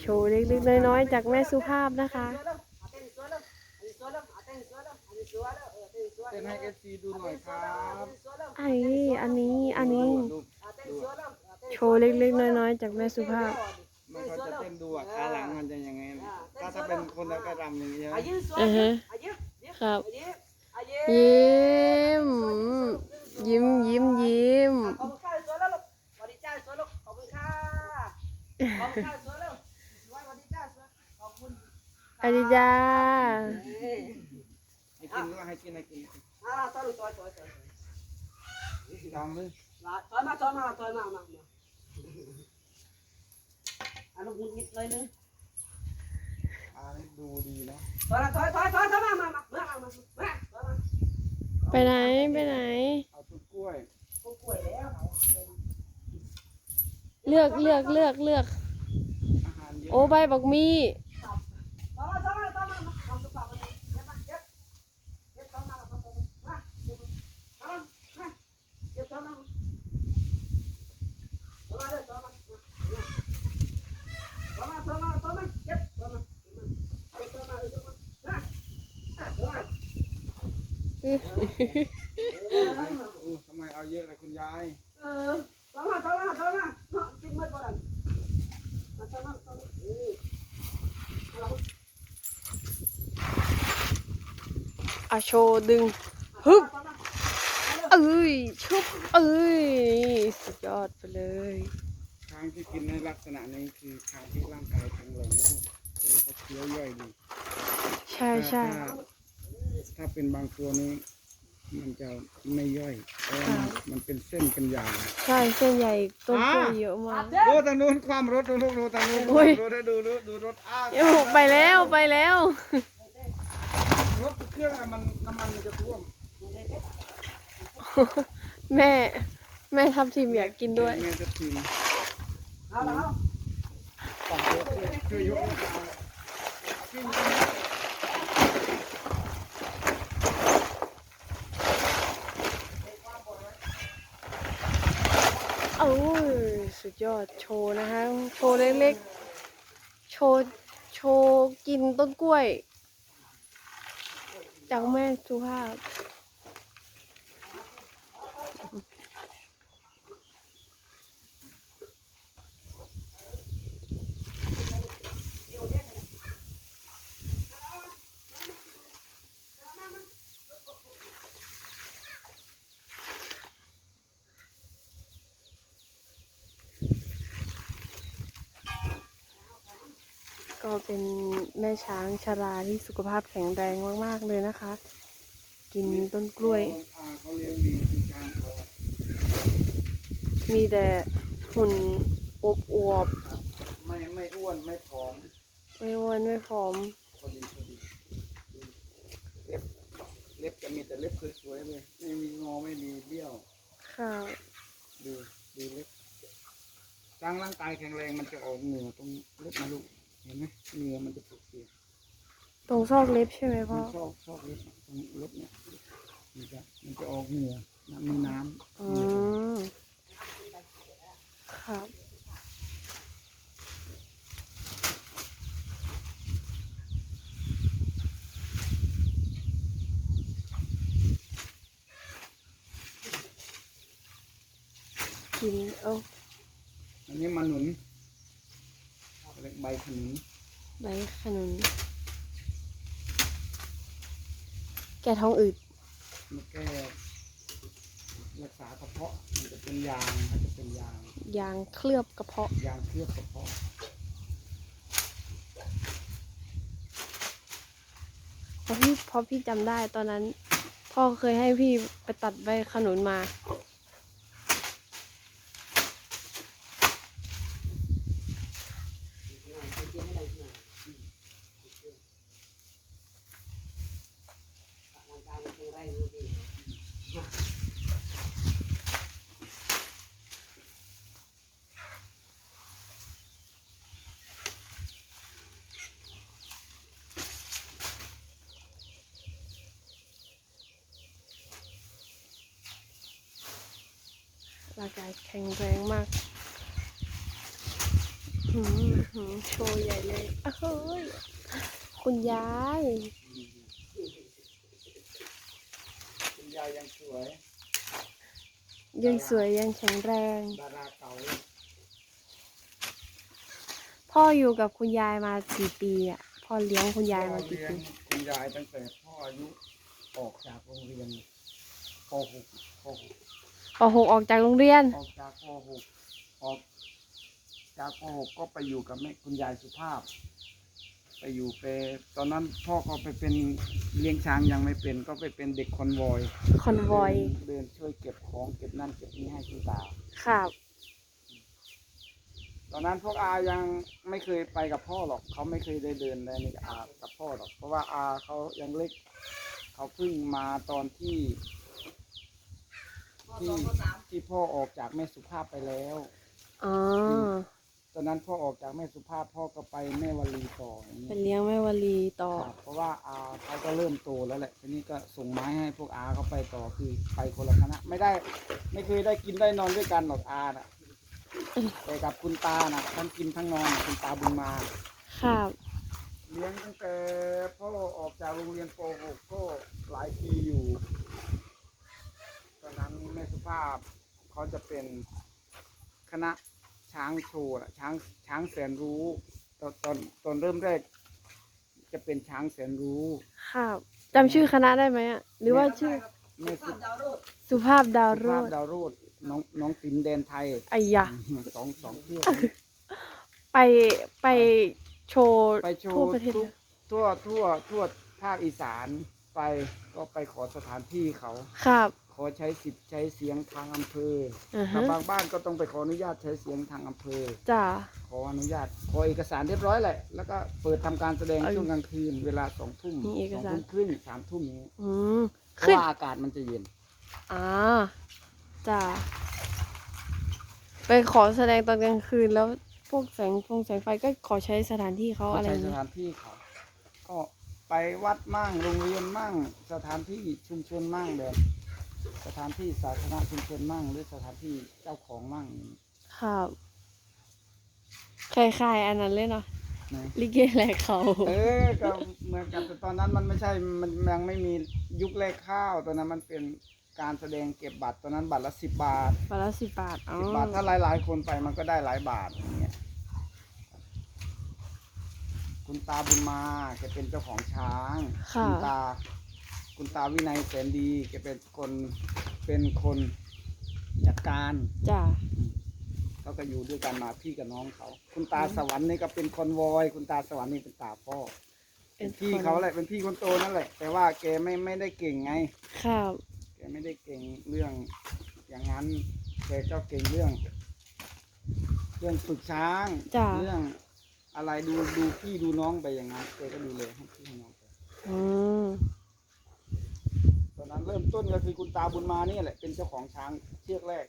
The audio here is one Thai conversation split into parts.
โชว์เล็กๆน้อยๆจากแม่สุภาพนะคะเต้นให้เอฟซีดูหน่อยครับไอ้อันนี้อันนี้ดูดูโชว์เล็กๆน้อยๆจากแม่สุภาพมันเขาจะเต้นดูอะขาหลังมันจะยังไงนะถ้าถ้าเป็นคนแล้วก็รำอย่างนี้ใช่ไหมอือฮะครับยิ้มยิ้มยิ้มยิ้มขอบคุณค่ะสวยแล้วลูกสวัสดีจ้าสวยลูกขอบคุณค่ะขอบคุณค่ะ อดิจ้าเอ้ยให้กินด้วยให้กินให้กินอ่าสวยลูกสวยสวยสวยลองเลยมาถอยมาถอยมาถอยมามามาอะลูกมุดมิดเลยเลยอ่านี่ดูดีนะถอยมาถอยถอยถอยถอยมามามามามามามาถอยมาไปไหนไปไหนเอาต้นกล้วยก็กล้วยแล้วเขาเลือกเลือกเลือกเลือกอาหารเยอะโอ้ใบบักมี ถอยมาถอยมาถอยมามาเอากระเป๋ามาเลยเก็บมาเก็บเก็บถอยมามามามาเก็บมามาเก็บถอยมาถอยมาเลยถอยมา Toma, toma, toma, yep, toma. Ay, toma, ay, toma. Ah, ah, toma. อู้ ทำไมเอาเยอะเลยคุณยาย Eh, toma, toma, toma. No, tik mat orang. Ah, toma, toma. Eh. Alah, อะโชว์ดึงฮึบ toma. เอ้ย ชุบ เอ้ย สุดยอดไปเลยช้างที่กินในลักษณะนี้คือช้างที่ร่างกายแข็งแรงนะลูกเขาเคี้ยวย่อยดี ใช่ใช่ ถ้าถ้าเป็นบางตัวนี้มันจะไม่ย่อยเพราะว่ามันมันเป็นเส้นเป็นยางใช่เส้นใหญ่ต้นกล้วยเยอะมาก ดูทางนู้นความรถดูลูกดูทางนู้นอุ้ย ดูดูดูดูดูรถอ้าวเอ้าไปแล้วไปแล้ว รถเครื่องอะมันน้ำมันมันจะท่วมแม่ แม่ทำทีมอยากกินด้วย แม่จะทีม Alah, alah. ฝั่งรถช่วยช่วยยกรถเอาขึ้น โอ้ยสุดยอดโชว์นะฮะ โชว์เล็กๆ โชว์ โชว์กินต้นกล้วยจากแม่สุภาพ ก็เป็นแม่ช้างชราที่สุขภาพแข็งแรงมาก ๆ เลยนะคะ กินต้นกล้วยอ่าเขาเลี้ยงดีคือช้างเขามีแต่หุ่นอวบอวบไม่ไม่อ้วนไม่ผอมๆไม่อ้วนไม่ผอมพอดีพอดีเล็บเล็บจะมีแต่เล็บสวยๆเลย ไม่มีงอไม่มีเบี้ยว ค่ะดูดูเล็บช้างร่างกายแข็งแรงมันจะออกเหงื่อตรงเล็บนะลูก เห็นไหมเหงื่อมันจะปกเปียกตรงซอกเล็บใช่ไหมพ่มัอนชอบชอบเล็บอะตรงเล็บเนี่ยมันจะมันจะออกเหงื่อน้ำมีน้ำอืมครับกินเอาอันนี้มันหนุน เรียกใบขนุนใบขนุน แก่ท้องอืดมันแก้รักษากระเพาะมันจะเป็นยางมันจะเป็นยาง ยางเคลือบกระเพาะ ยางเคลือบกระเพาะเพราะพี่เพราะพี่จำได้ตอนนั้น พ่อเคยให้พี่ไปตัดใบขนุนมา ร่างกายแข็งแรงมากหืมหืมโชว์ใหญ่เลยอ้าวเฮ้ยคุณยายคุณยายยังสวย ยังสวยยังแข็งแรง ดาราเก่าพ่ออยู่กับคุณยายมากี่ปีอะ พ่อเลี้ยงคุณยายมากี่เลี้ยปีงคุณยายตั้งแต่พ่ออายุออกจากโรงเรียนป .6 ป ปหกออกจากโรงเรียน .6 ออกจากป .6 ออกจากป .6 ก็ไปอยู่กับแม่คุณยายสุภาพ ไปอยู่ไปตอนนั้นพ่อก็ไปเป็นเลี้ยงช้างยังไม่เป็น ก็ไปเป็นเด็กคอนวอยคอนวอย เดินช่วยเก็บของเก็บนั่นเก็บนี่ให้คุณตา ครับ ตอนนั้นพวกอายังไม่เคยไปกับพ่อหรอก เขาไม่เคยได้เดินได้นี่กับอากับพ่อหรอก เพราะว่าอาเขายังเล็ก เขาเพิ่งมาตอนที่ ที่ที่พ่อออกจากแม่สุภาพไปแล้ว อ๋อตอนนั้นพ่อออกจากแม่สุภาพพ่อก็ไปแม่วลีต่ออย่างเป็นี้นเลี้ยงแม่วลีต่อ ครับเพราะว่าอาเขาก็เริ่มโตแล้วแหละทีนี้ก็ส่งไม้ให้พวกอาเขาไปต่อคือไปคนละคณะ ไม่ได้ ไม่เคยได้กินได้นอนด้วยกันหรอกอาน่ะแต่กับคุณตาน่ะทั้งกินทั้งนอนคุณตาบุญมา ครับเลี้ยงตั้งแต่พ่อออกจากโรงเรียนป .6 ก็หลายปีอยู่ต อนนั้นแม่สุภาพเขาจะเป็นคณะช้างโชว์น่ะช้างช้างแสนรู้ตอนตอนตอนเริ่มแรก จะเป็นช้างแสนรู้ครับจำชื่อคณะได้ไหมอะหรือว่าชื่อแม่สุดาวโรดสุภาพดาวสุโรภาพจน์ดาวโรดน้องน้องติ๋มแดนไทยไอ้ยะสองสองเที่ยวไปไปโชว์ไปโชทั่วว์ประเทศทุกทั่วทั่วทั่วภาคอีสานไปก็ไปขอสถานที่เขาครับข อใช้สิทธิ์ใช้เสียงทางอำเภออือถ้าฮะบางบ้านก็ต้องไปขออนุญาตใช้เสียงทางอำเภอ จ้า ขออนุญาตขอเอกสารเรียบร้อยแหละ แล้วก็เปิดทำการแสดงเอ้ยช่วงกลางคืนเวลาสองทุ่มมีเอกสองสารทุ่มครึ่งสามทุ่มนี้อืมเพราะขึ้นว่าอากาศมันจะเย็น อ่าจ้าไปขอแสดงตอนกลางคืนแล้วพวกแสงฟงแสงไฟก็ขอใช้สถานที่เขาเขาอะไรใช้สนี้ถานที่เขาก็ไปวัดมั่งโรงเรียนมั่งสถานที่ชุมชนมั่งแบบ สถานที่สาธารณะชุมชนมั่ง หรือสถานที่เจ้าของมั่งครับคล้ายๆอันนั้นเลยเนาะนะลิเกแหลกเขาเออก็เหมือนกันแต่ตอนนั้นมันไม่ใช่มันยังไม่มียุคแรกข้าวตอนนั้นมันเป็นการแสดงเก็บบัตรตอนนั้นบัตรละสิบบาทบาทละสิบบาทอ๋อสิบบาทถ้าหลายๆ คนไปมันก็ได้หลายบาทอย่างเงี้ยคุณตาบุญมาแกเป็นเจ้าของช้าง ค่ะ คุณตา คุณตาวินัยแสนดีแกเป็นคนเป็นคนจัดการจ้าเขาก็อยู่ด้วยกันมาพี่กับน้องเขา คุณตาสวรรค์นี่ก็เป็นคอนวอย คุณตาสวรรค์นี่เป็นตาพ่อเป็นพี่เขาแหละเป็นพี่คนโตนั่นแหละ แต่ว่าแกไม่ไม่ได้เก่งไงครับแกไม่ได้เก่งเรื่อง อย่างนั้นแกก็เก่งเรื่อง เรื่องฝึกช้างจ้ะเรื่องอะไรดูดูพี่ดูน้องไปอย่างนั้นแกก็ดูเลยให้พี่ให้น้องไปอืม ตอนนั้นเริ่มต้นก็คือคุณตาบุญมานี่แหละเป็นเจ้าของช้างเชือกแรก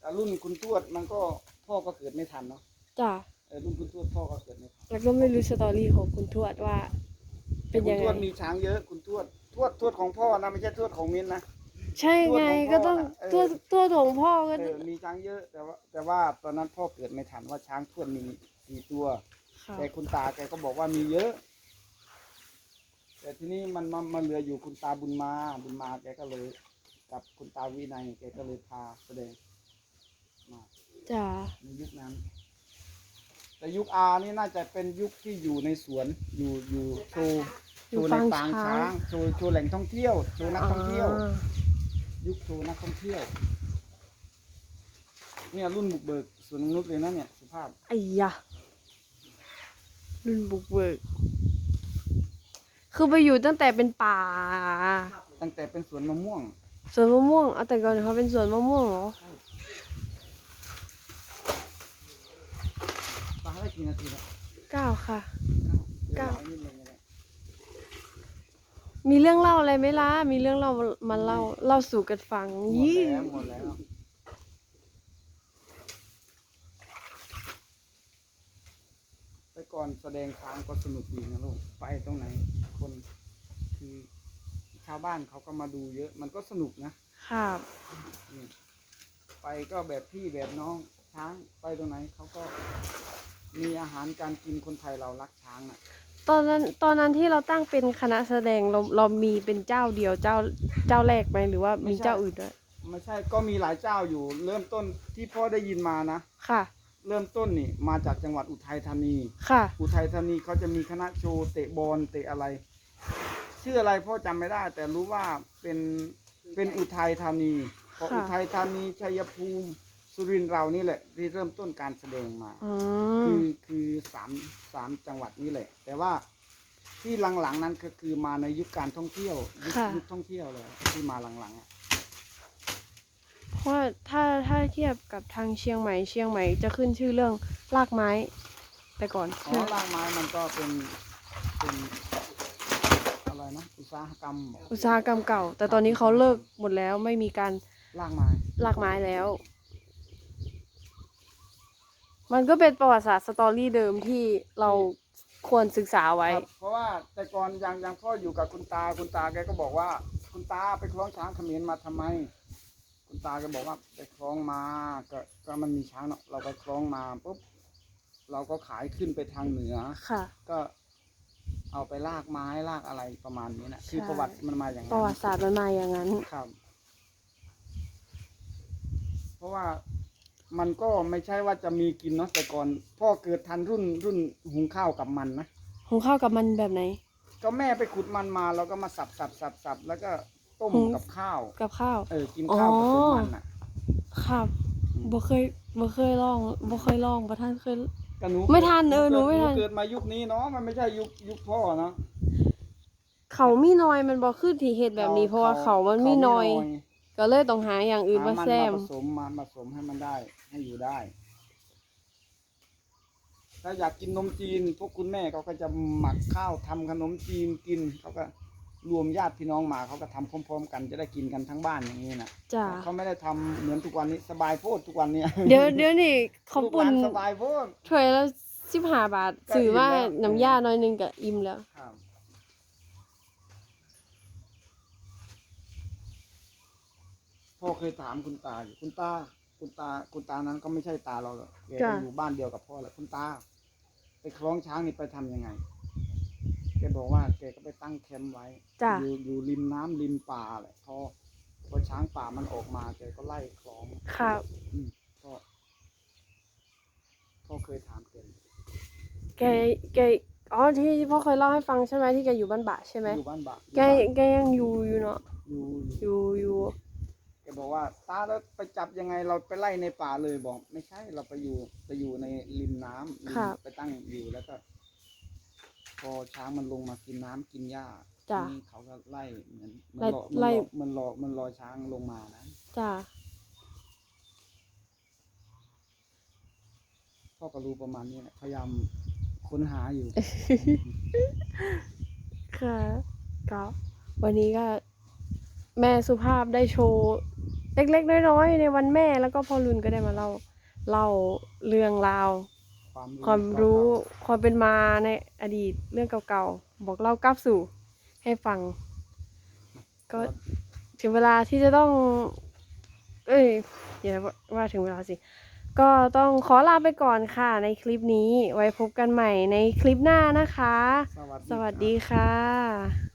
แต่รุ่นคุณทวดมันก็พ่อก็เกิดไม่ทันเนาะจ้าเออรุ่นคุณทวดพ่อก็เกิดไม่ทันแล้วก็ไม่รู้สตอรี่ของคุณทวดว่าแต่เป็นคุยัณงทไงวดมีช้างเยอะคุณทวดทวดทวดของพ่อนะไม่ใช่ทวดของมิ้นนะ ใช่ไงทวดของพ่อก็ต้องน่ะเออตัวตัวของพ่อก็เออมีช้างเยอะแต่ว่าแต่ว่าตอนนั้นพ่อเกิดไม่ทันว่าช้างทวดมีกี่ตัว ค่ะแต่คุณตาแกก็บอกว่ามีเยอะ แต่ทีนี้มันมามาเหลืออยู่คุณตาบุญมา บุญมาแกก็เลย กับคุณตาวินัยแกก็เลยพาแสดงมาจ้าในยุคนั้น แต่ยุคอานี่น่าจะเป็นยุคที่อยู่ในสวนอยู่อยู่โชว์โชว์ในปางช้างโชว์โชว์แหล่งท่องเที่ยวโชว์นักท่องเที่ยวอ่ายุคโชว์นักท่องเที่ยว เนี่ยรุ่นบุกเบิกสวนนกนุษย์เลยนะเนี่ยสุภาพไอ้ยะรุ่นบุกเบิก คือไปอยู่ตั้งแต่เป็นป่าตั้งแต่เป็นสวนมะม่วง สวนมะม่วงเอาแต่ก่อนเขาเป็นสวนมะม่วงเหรอตาได้กี่นาทีแล้วเก้าค่ะ เก้าเก้าเดี๋ยวรอนิดนึงก็ได้มีเรื่องเล่าอะไรไหมล่ะ มีเรื่องเล่ามาเล่าเล่าสู่กันฟังหมดยี่ แล้วหมดแล้วไปก่อน แสดงช้างก็สนุกดีนะลูกไปตรงไหน คนคือชาวบ้านเขาก็มาดูเยอะ มันก็สนุกนะครับนี่ไปก็แบบพี่แบบน้องช้างไปตรงไหนเขาก็มีอาหารการกินคนไทยเรารักช้างน่ะ ตอนนั้นตอนนั้นที่เราตั้งเป็นคณะแสดงเราเรามีเป็นเจ้าเดียวเจ้าเจ้าแรกไหมหรือว่ามีเจ้าอื่นด้วยไม่ใช่ก็มีหลายเจ้าอยู่ เริ่มต้นที่พ่อได้ยินมานะค่ะ เริ่มต้นนี่มาจากจังหวัดอุทัยธานี ค่ะ อุทัยธานีเขาจะมีคณะโชว์เตะบอลเตะอะไร ชื่ออะไรพ่อจำไม่ได้ แต่รู้ว่าเป็นเป็นอุทัยธานีเพราะค่ะ อุทัยธานีชัยภูมิสุรินทร์เรานี่แหละที่เริ่มต้นการแสดงมา อืคืมอคือสามสามจังหวัดนี้แหละ แต่ว่าที่หลังๆนั้นก็คือมาในยุคการท่องเที่ยวยุคค่ะยุคท่องเที่ยวเลยที่มาหลังๆอะ เพราะว่าถ้าถ้าเทียบกับทางเชียงใหม่เชียงใหม่จะขึ้นชื่อเรื่องลากไม้ แต่ก่อนอ๋อรากไม้มันก็เป็นเป็นอะไรนะอุตสาหกรรมเหรออุตสาหกรรมเก่า แต่ตอนนี้เขาเลิกหมดแล้วไม่มีการรากไม้ลากไม้แล้ว มันก็เป็นประวัติศาสตร์สตอรี่เดิมที่เราควรศึกษาไว้ ครับเพราะว่าแต่ก่อนยังยังพ่ออยู่กับคุณตาคุณตาแกก็บอกว่า คุณตาไปคล้องช้างเขมรมาทำไม คุณตาแกบอกว่าไปคล้องมาก็ก็มันมีช้างเนาะเราก็คล้องมาปุ๊บเราก็ขายขึ้นไปทางเหนือ ค่ะ ก็เอาไปลากไม้ลากอะไรประมาณนี้นะคือใช่ประวัติมันมาอย่างปนั้ระวันติศาสตร์มันมาอย่างนั้นครับ เพราะว่ามันก็ไม่ใช่ว่าจะมีกินเนาะแต่ก่อน พ่อเกิดทันรุ่นรุ่นหุงข้าวกับมันนะหุงข้าวกับมันแบบไหน ก็แม่ไปขุดมันมาแล้วก็มาสับสับสับสับแล้วก็ ต้มหุงกับข้าว กับข้าว เออ กินข้าวผสมอ๋อมันอะ ครับบ่เคยบ่เคยลองบ่เคยลองบ่ท่านเคยก็หนูไม่ทันเออหนูไม่เกิดทัน เกิดมายุคนี้เนาะ มันไม่ใช่ยุคยุคพ่อเนาะ เขามีน้อยมันบ่ขึ้นที่เฮ็ดแบบนี้ เพราะว่าเขามันมีน้อย ก็เลยต้องหาอย่างอื่นหามามันแซมผสมมาผสมให้มันได้ ให้อยู่ได้ ถ้าอยากกินนมจีน พวกคุณแม่เขาก็จะหมักข้าวทำขนมจีนกินเขาก็ รวมญาติพี่น้องมาเขาก็ทำพร้อมๆ กันจะได้กินกันทั้งบ้านอย่างนี้นะจ้าเขาไม่ได้ทำเหมือนทุกวันนี้สบายโพดทุกวันเนี้ยเดี๋ยวเดี๋ยวนี่เขาวปุ่นลูกหลสบายโพด ถ้วยละ15บาทก็ซื้อว่าอิ่มแล้ว น้ำยาหน่อยหนึงก็อิ่มแล้ว ครับพ่อเคยถามคุณตาอยู่คุณตา คุณตา คุณตานั้นก็ไม่ใช่ตาเราหรอกแกก็จ้ะ อยู่บ้านเดียวกับพ่อแหละคุณตา ไปคล้องช้างนี่ไปทำยังไงแก บอกว่าแกก็ไปตั้งแคมป์ไว้ จ้าอยู่อยู่ริมน้ำริมป่าแหละพอพอช้างป่ามันออกมาแกก็ไล่คล้องครับ อืมก็พ่อเคยถามแกแกแกอ๋อที่พ่อเคยเล่าให้ฟังใช่ไหมที่แกอยู่บ้านบะใช่ไหมอยู่บ้านบะแกแกยังอยู่อยู่เนาะอยู่อยู่อยู่อยู่แกบอกว่าตาแล้วไปจับยังไงเราไปไล่ในป่าเลยบอก ไม่ใช่เราไปอยู่ไปอยู่ในริมน้ำริมไปตั้งอยู่แล้วก็ พอช้างมันลงมากินน้ำกินหญ้าจ้ะทีนี้เขาก็ไล่เหมือนเหมันรอไล่มันรอมันรอมันรอช้างลงมานะจ้าพ่อก็รู้ประมาณนี้แหละพยายามค้นหาอยู่ ค่ะก็วันนี้ก็แม่สุภาพได้โชว์ เล็กๆน้อยๆในวันแม่แล้วก็พ่อรุนก็ได้มาเล่าเล่าเรื่องราว ความรู้ความรู้เก่าความเป็นมาในอดีตเรื่องเก่าๆ บอกเล่ากลับสู่ให้ฟังๆก็ถึงเวลาที่จะต้อง เอ้ยอย่าว่าถึงเวลาสิ ก็ต้องขอลาไปก่อนค่ะ ในคลิปนี้ไว้พบกันใหม่ในคลิปหน้านะคะ สวัสดีสวัสครับดีค่ะ